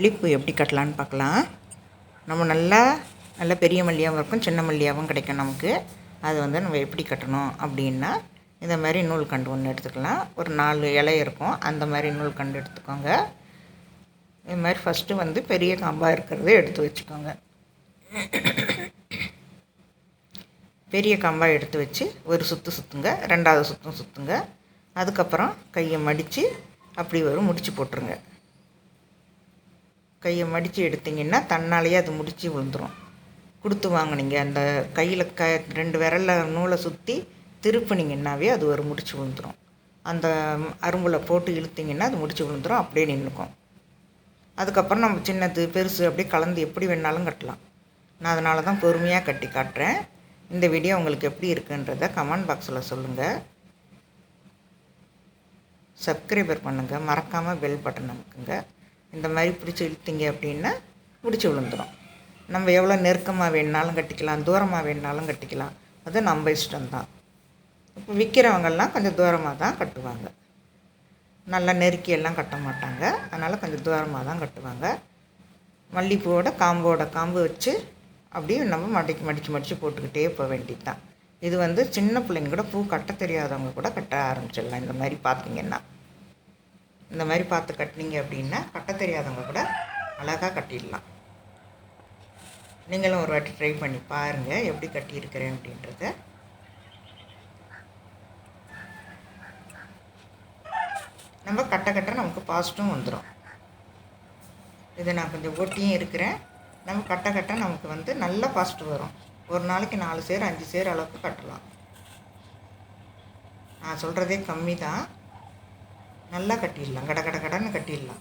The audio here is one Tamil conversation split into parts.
மல்லிப்பூ எப்படி கட்டலான்னு பார்க்கலாம். நம்ம நல்லா நல்ல பெரிய மல்லியாகவும் இருக்கும் சின்ன மல்லியாகவும் கிடைக்கும் நமக்கு. அது வந்து நம்ம எப்படி கட்டணும் அப்படின்னா இந்த மாதிரி நூல் கண்டு ஒன்று எடுத்துக்கலாம். ஒரு நாலு இலை இருக்கும் அந்த மாதிரி நூல் கண்டு எடுத்துக்கோங்க. இது மாதிரி ஃபஸ்ட்டு வந்து பெரிய காம்பாக இருக்கிறத எடுத்து வச்சுக்கோங்க. பெரிய கம்பாக எடுத்து வச்சு ஒரு சுற்று சுற்றுங்க ரெண்டாவது சுற்றும் சுற்றுங்க அதுக்கப்புறம் கையை மடித்து அப்படி ஒரு முடிச்சு போட்டுருங்க. கையை மடித்து எடுத்திங்கன்னா தன்னாலேயே அது முடித்து விழுந்துடும் கொடுத்து வாங்கினீங்க. அந்த கையில் க ரெண்டு விரலில் நூலை சுற்றி திருப்பினீங்கன்னாவே அது ஒரு முடிச்சு விழுந்துடும் அந்த அரும்பில் போட்டு இழுத்திங்கன்னா அது முடிச்சு விழுந்துடும் அப்படியே நின்றுக்கும் அதுக்கப்புறம் நம்ம சின்னது பெருசு அப்படியே கலந்து எப்படி வேணாலும் கட்டலாம். நான் அதனால தான் பொறுமையாக கட்டி காட்டுறேன். இந்த வீடியோ உங்களுக்கு எப்படி இருக்குன்றத கமெண்ட் பாக்ஸில் சொல்லுங்கள் சப்ஸ்கிரைபர் பண்ணுங்கள் மறக்காமல் பெல் பட்டன் அமுக்குங்க. இந்த மாதிரி பிடிச்சி இழுத்தீங்க அப்படின்னா பிடிச்சி விழுந்துடும் நம்ம எவ்வளோ நெருக்கமாக வேணுனாலும் கட்டிக்கலாம் தூரமாக வேணுனாலும் கட்டிக்கலாம். அது நம்ம இஷ்டம்தான். இப்போ விற்கிறவங்கெல்லாம் கொஞ்சம் தூரமாக தான் கட்டுவாங்க. நல்லா நெருக்கியெல்லாம் கட்ட மாட்டாங்க. அதனால் கொஞ்சம் தூரமாக தான் கட்டுவாங்க. மல்லிப்பூவோட காம்போட காம்பு வச்சு அப்படியே நம்ம மடிச்சு மடித்து மடித்து போட்டுக்கிட்டே போக வேண்டியது தான் இது வந்து சின்ன பிள்ளைங்க கூட பூ கட்ட தெரியாதவங்க கூட கட்ட ஆரம்பிச்சிடலாம். இந்த மாதிரி பார்த்தீங்கன்னா. இந்த மாதிரி பார்த்து கட்டினீங்க அப்படின்னா கட்ட தெரியாதவங்க கூட அழகாக கட்டிடலாம். நீங்களும் ஒரு வாட்டி ட்ரை பண்ணி பாருங்கள் எப்படி கட்டியிருக்கிறேன் அப்படின்றத. நம்ம கட்ட கட்ட நமக்கு பாசிட்டும் வந்துடும் இதை நான் கொஞ்சம் ஒட்டியும் இருக்கிறேன். நம்ம கட்ட கட்ட நமக்கு வந்து நல்ல பாசிட்டிவ் வரும். ஒரு நாளைக்கு நாலு சேர் அஞ்சு சேர் அளவுக்கு கட்டலாம். நான் சொல்கிறதே கம்மி தான் நல்லா கட்டிடலாம். கட கட கடன்னு கட்டிடலாம்.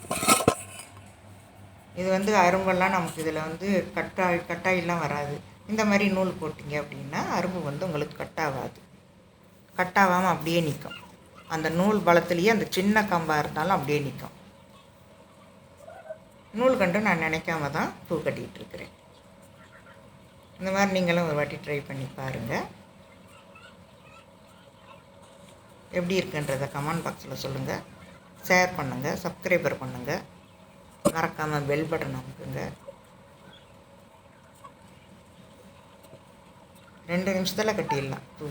இது வந்து அரும்பெல்லாம் நமக்கு இதில் வந்து கட்டாய் கட்டாயெல்லாம் வராது. இந்த மாதிரி நூல் போட்டிங்க அப்படின்னா அரும்பு வந்து உங்களுக்கு கட்டாகாது. கட்டாகாமல் அப்படியே நிற்கும். அந்த நூல் பலத்துலேயே அந்த சின்ன கம்பாக இருந்தாலும் அப்படியே நிற்கும். நூல் கண்டு நான் நினைக்காம தான் பூ கட்டிகிட்டு இருக்கிறேன் இந்த மாதிரி நீங்களும் ஒரு வாட்டி ட்ரை பண்ணி பாருங்கள் எப்படி இருக்குன்றதை கமெண்ட் பாக்ஸில் சொல்லுங்கள் ஷேர் பண்ணுங்கள் சப்ஸ்கிரைபர் பண்ணுங்கள் மறக்காமல் பெல் பட்டன் அமுக்குங்க. ரெண்டு நிமிஷத்தில் கட்டிடலாம். பூ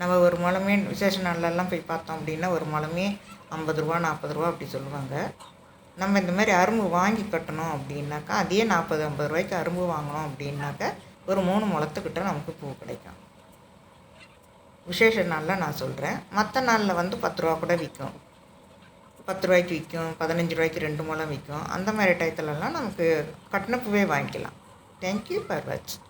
நம்ம ஒரு முழமே விசேஷ நாள்லலாம் போய் பார்த்தோம் அப்படின்னா ஒரு முழமே ஐம்பது ரூபா நாற்பது ரூபா அப்படி சொல்லுவாங்க. நம்ம இந்த மாதிரி அரும்பு வாங்கி கட்டணும் அப்படின்னாக்கா அதே நாற்பது ஐம்பது ரூபாய்க்கு அரும்பு வாங்கினோம் அப்படின்னாக்கா ஒரு மூணு முளத்துக்கிட்ட நமக்கு பூ கிடைக்கும். விசேஷ நாளில் நான் சொல்கிறேன் மற்ற நாளில் வந்து பத்து ரூபா கூட விற்கும் பத்து ரூபாய்க்கு விற்கும் பதினஞ்சு ரூபாய்க்கு ரெண்டு மூலம் விற்கும் அந்த மாதிரி டயத்துலலாம் நமக்கு கட்டணப்பூவே வாங்கிக்கலாம். தேங்க்யூ ஃபார் வாட்சிங்